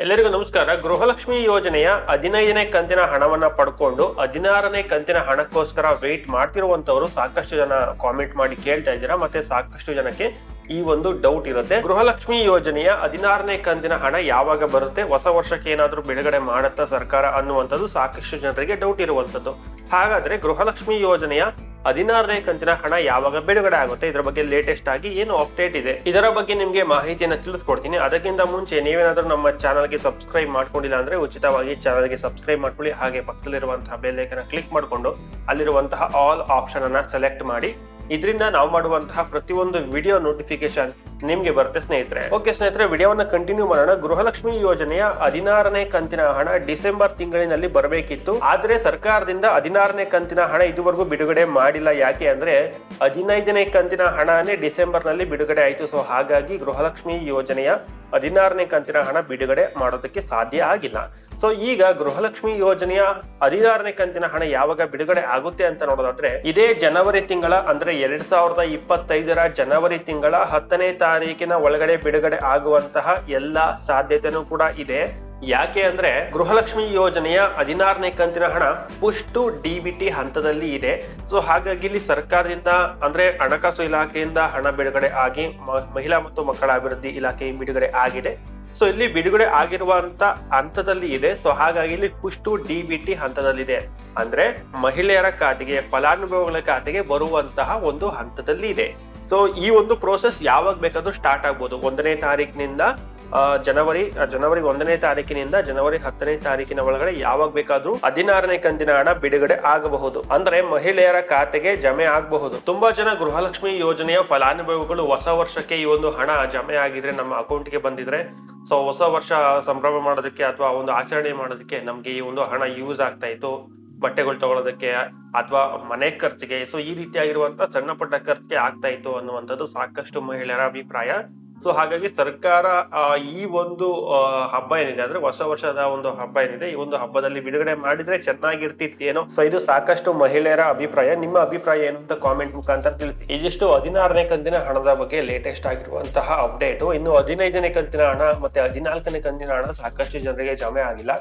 ಎಲ್ಲರಿಗೂ ನಮಸ್ಕಾರ. ಗೃಹಲಕ್ಷ್ಮಿ ಯೋಜನೆಯ ಹದಿನೈದನೇ ಕಂತಿನ ಹಣವನ್ನ ಪಡ್ಕೊಂಡು ಹದಿನಾರನೇ ಕಂತಿನ ಹಣಕ್ಕೋಸ್ಕರ ವೇಟ್ ಮಾಡ್ತಿರುವಂತವರು ಸಾಕಷ್ಟು ಜನ ಕಾಮೆಂಟ್ ಮಾಡಿ ಕೇಳ್ತಾ ಇದ್ದೀರಾ. ಮತ್ತೆ ಸಾಕಷ್ಟು ಜನಕ್ಕೆ ಈ ಒಂದು ಡೌಟ್ ಇರುತ್ತೆ. ಗೃಹಲಕ್ಷ್ಮಿ ಯೋಜನೆಯ ಹದಿನಾರನೇ ಕಂತಿನ ಹಣ ಯಾವಾಗ ಬರುತ್ತೆ? ಹೊಸ ವರ್ಷಕ್ಕೆ ಏನಾದ್ರೂ ಬಿಡುಗಡೆ ಮಾಡುತ್ತಾ ಸರ್ಕಾರ ಅನ್ನುವಂಥದ್ದು ಸಾಕಷ್ಟು ಜನರಿಗೆ ಡೌಟ್ ಇರುವಂತದ್ದು ಹಾಗಾದ್ರೆ ಗೃಹಲಕ್ಷ್ಮಿ ಯೋಜನೆಯ ಹದಿನಾರನೇ ಕಂತಿನ ಹಣ ಯಾವಾಗ ಬಿಡುಗಡೆ ಆಗುತ್ತೆ? ಇದರ ಬಗ್ಗೆ ಲೇಟೆಸ್ಟ್ ಆಗಿ ಏನು ಅಪ್ಡೇಟ್ ಇದೆ? ಇದರ ಬಗ್ಗೆ ನಿಮ್ಗೆ ಮಾಹಿತಿಯನ್ನ ತಿಳಿಸ್ಕೊಡ್ತೀನಿ. ಅದಕ್ಕಿಂತ ಮುಂಚೆ ನೀವೇನಾದ್ರೂ ನಮ್ಮ ಚಾನಲ್ಗೆ ಸಬ್ಸ್ಕ್ರೈಬ್ ಮಾಡ್ಕೊಂಡಿಲ್ಲ ಅಂದ್ರೆ ಉಚಿತವಾಗಿ ಚಾನಲ್ಗೆ ಸಬ್ಸ್ಕ್ರೈಬ್ ಮಾಡ್ಕೊಳ್ಳಿ. ಹಾಗೆ ಪಕ್ಕದಲ್ಲಿರುವಂತಹ ಬೆಲ್ ಐಕನ್ ಕ್ಲಿಕ್ ಮಾಡಿಕೊಂಡು ಅಲ್ಲಿರುವಂತಹ ಆಲ್ ಆಪ್ಷನ್ ಅನ್ನ ಸೆಲೆಕ್ಟ್ ಮಾಡಿ. ಇದರಿಂದ ನಾವು ಮಾಡುವಂತಹ ಪ್ರತಿಯೊಂದು ವಿಡಿಯೋ ನೋಟಿಫಿಕೇಶನ್ ನಿಮ್ಗೆ ಬರುತ್ತೆ ಸ್ನೇಹಿತರೆ. ಓಕೆ ಸ್ನೇಹಿತರೆ, ವಿಡಿಯೋವನ್ನ ಕಂಟಿನ್ಯೂ ಮಾಡೋಣ. ಗೃಹಲಕ್ಷ್ಮಿ ಯೋಜನೆಯ ಹದಿನಾರನೇ ಕಂತಿನ ಹಣ ಡಿಸೆಂಬರ್ ತಿಂಗಳಿನಲ್ಲಿ ಬರಬೇಕಿತ್ತು. ಆದ್ರೆ ಸರ್ಕಾರದಿಂದ ಹದಿನಾರನೇ ಕಂತಿನ ಹಣ ಇದುವರೆಗೂ ಬಿಡುಗಡೆ ಮಾಡಿಲ್ಲ. ಯಾಕೆ ಅಂದ್ರೆ ಹದಿನೈದನೇ ಕಂತಿನ ಹಣನೇ ಡಿಸೆಂಬರ್ನಲ್ಲಿ ಬಿಡುಗಡೆ ಆಯ್ತು. ಸೊ ಹಾಗಾಗಿ ಗೃಹಲಕ್ಷ್ಮಿ ಯೋಜನೆಯ ಹದಿನಾರನೇ ಕಂತಿನ ಹಣ ಬಿಡುಗಡೆ ಮಾಡೋದಕ್ಕೆ ಸಾಧ್ಯ ಆಗಿಲ್ಲ. ಸೊ ಈಗ ಗೃಹಲಕ್ಷ್ಮಿ ಯೋಜನೆಯ ಹದಿನಾರನೇ ಕಂತಿನ ಹಣ ಯಾವಾಗ ಬಿಡುಗಡೆ ಆಗುತ್ತೆ ಅಂತ ನೋಡೋದಾದ್ರೆ, ಇದೇ ಜನವರಿ ತಿಂಗಳ, ಅಂದ್ರೆ ಎರಡ್ ಸಾವಿರದ ಇಪ್ಪತ್ತೈದರ ಜನವರಿ ತಿಂಗಳ ಹತ್ತನೇ ತಾರೀಕಿನ ಒಳಗಡೆ ಬಿಡುಗಡೆ ಆಗುವಂತಹ ಎಲ್ಲಾ ಸಾಧ್ಯತೆನೂ ಕೂಡ ಇದೆ. ಯಾಕೆ ಅಂದ್ರೆ, ಗೃಹಲಕ್ಷ್ಮಿ ಯೋಜನೆಯ ಹದಿನಾರನೇ ಕಂತಿನ ಹಣ ಪುಷ್ ಟು ಡಿಬಿಟಿ ಹಂತದಲ್ಲಿ ಇದೆ. ಸೊ ಹಾಗಾಗಿ ಇಲ್ಲಿ ಸರ್ಕಾರದಿಂದ, ಅಂದ್ರೆ ಹಣಕಾಸು ಇಲಾಖೆಯಿಂದ ಹಣ ಬಿಡುಗಡೆ ಆಗಿ ಮಹಿಳಾ ಮತ್ತು ಮಕ್ಕಳ ಅಭಿವೃದ್ಧಿ ಇಲಾಖೆ ಬಿಡುಗಡೆ ಆಗಿದೆ. ಸೊ ಇಲ್ಲಿ ಬಿಡುಗಡೆ ಆಗಿರುವಂತ ಹಂತದಲ್ಲಿ ಇದೆ. ಸೊ ಹಾಗಾಗಿ ಇಲ್ಲಿ ಪುಷ್ ಟು ಡಿಬಿಟಿ ಹಂತದಲ್ಲಿದೆ. ಅಂದ್ರೆ ಮಹಿಳೆಯರ ಖಾತೆಗೆ, ಫಲಾನುಭವಿಗಳ ಖಾತೆಗೆ ಬರುವಂತಹ ಒಂದು ಹಂತದಲ್ಲಿ ಇದೆ. ಸೊ ಈ ಒಂದು ಪ್ರೋಸೆಸ್ ಯಾವಾಗ ಬೇಕಾದ್ರೂ ಸ್ಟಾರ್ಟ್ ಆಗ್ಬೋದು. ಒಂದನೇ ತಾರೀಕಿನಿಂದ ಜನವರಿ ಜನವರಿ ಒಂದನೇ ತಾರೀಕಿನಿಂದ ಜನವರಿ ಹತ್ತನೇ ತಾರೀಕಿನ ಒಳಗಡೆ ಯಾವಾಗ ಬೇಕಾದ್ರೂ ಹದಿನಾರನೇ ಕಂತಿನ ಹಣ ಬಿಡುಗಡೆ ಆಗಬಹುದು. ಅಂದ್ರೆ ಮಹಿಳೆಯರ ಖಾತೆಗೆ ಜಮೆ ಆಗಬಹುದು. ತುಂಬಾ ಜನ ಗೃಹಲಕ್ಷ್ಮಿ ಯೋಜನೆಯ ಫಲಾನುಭವಿಗಳು ಹೊಸ ವರ್ಷಕ್ಕೆ ಈ ಒಂದು ಹಣ ಜಮೆ ಆಗಿದ್ರೆ ನಮ್ಮ ಅಕೌಂಟ್ಗೆ ಬಂದಿದ್ರೆ ಸೊ ಹೊಸ ವರ್ಷ ಸಂಭ್ರಮ ಮಾಡೋದಕ್ಕೆ ಅಥವಾ ಒಂದು ಆಚರಣೆ ಮಾಡೋದಕ್ಕೆ ನಮ್ಗೆ ಈ ಒಂದು ಹಣ ಯೂಸ್ ಆಗ್ತಾ ಇತ್ತು. ಬಟ್ಟೆಗಳು ತಗೊಳ್ಳೋದಕ್ಕೆ ಅಥವಾ ಮನೆ ಖರ್ಚಿಗೆ. ಸೊ ಈ ರೀತಿಯಾಗಿರುವಂತ ಸಣ್ಣ ಪುಟ್ಟ ಖರ್ಚಿಗೆ ಆಗ್ತಾ ಇತ್ತು ಅನ್ನುವಂಥದ್ದು ಸಾಕಷ್ಟು ಮಹಿಳೆಯರ ಅಭಿಪ್ರಾಯ. ಸೊ ಹಾಗಾಗಿ ಸರ್ಕಾರ ಈ ಒಂದು ಹಬ್ಬ ಏನಿದೆ ಅಂದ್ರೆ ಹೊಸ ವರ್ಷದ ಒಂದು ಹಬ್ಬ ಏನಿದೆ, ಈ ಒಂದು ಹಬ್ಬದಲ್ಲಿ ಬಿಡುಗಡೆ ಮಾಡಿದ್ರೆ ಚೆನ್ನಾಗಿರ್ತಿತ್ತೇನೋ. ಸೊ ಇದು ಸಾಕಷ್ಟು ಮಹಿಳೆಯರ ಅಭಿಪ್ರಾಯ. ನಿಮ್ಮ ಅಭಿಪ್ರಾಯ ಏನು ಅಂತ ಕಾಮೆಂಟ್ ಮುಖಾಂತರ ತಿಳಿಸಿ. ಇದಿಷ್ಟು ಹದಿನಾರನೇ ಕಂತಿನ ಹಣದ ಬಗ್ಗೆ ಲೇಟೆಸ್ಟ್ ಆಗಿರುವಂತಹ ಅಪ್ಡೇಟ್ ಇನ್ನು ಹದಿನೈದನೇ ಕಂತಿನ ಹಣ ಮತ್ತೆ ಹದಿನಾಲ್ಕನೇ ಕಂತಿನ ಹಣ ಸಾಕಷ್ಟು ಜನರಿಗೆ ಜಮೆ ಆಗಿಲ್ಲ.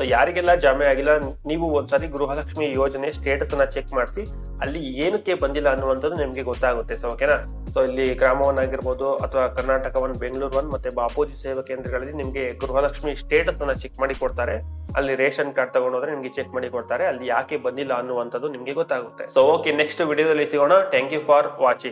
ಸೊ ಯಾರಿಗೆಲ್ಲ ಜಾಮೆ ಆಗಿಲ್ಲ, ನೀವು ಒಂದ್ಸರಿ ಗೃಹಲಕ್ಷ್ಮಿ ಯೋಜನೆ ಸ್ಟೇಟಸ್ ಅನ್ನ ಚೆಕ್ ಮಾಡಿಸಿ, ಅಲ್ಲಿ ಏನಕ್ಕೆ ಬಂದಿಲ್ಲ ಅನ್ನುವಂಥದ್ದು ನಿಮ್ಗೆ ಗೊತ್ತಾಗುತ್ತೆ ಸೊ ಓಕೆನಾ ಸೊ ಇಲ್ಲಿ ಗ್ರಾಮವನ್ ಆಗಿರ್ಬೋದು ಅಥವಾ ಕರ್ನಾಟಕ ಒನ್ ಬೆಂಗಳೂರು ಒನ್ ಮತ್ತೆ ಬಾಪೂಜಿ ಸೇವಾ ಕೇಂದ್ರಗಳಲ್ಲಿ ನಿಮ್ಗೆ ಗೃಹಲಕ್ಷ್ಮಿ ಸ್ಟೇಟಸ್ ಅನ್ನ ಚೆಕ್ ಮಾಡಿ ಕೊಡ್ತಾರೆ. ಅಲ್ಲಿ ರೇಷನ್ ಕಾರ್ಡ್ ತಗೊಂಡೋದ್ರೆ ನಿಮ್ಗೆ ಚೆಕ್ ಮಾಡಿ ಕೊಡ್ತಾರೆ. ಅಲ್ಲಿ ಯಾಕೆ ಬಂದಿಲ್ಲ ಅನ್ನುವಂಥದ್ದು ನಿಮ್ಗೆ ಗೊತ್ತಾಗುತ್ತೆ. ಸೊ ಓಕೆ ನೆಕ್ಸ್ಟ್ ವಿಡಿಯೋದಲ್ಲಿ ಸಿಗೋಣ. Thank you for watching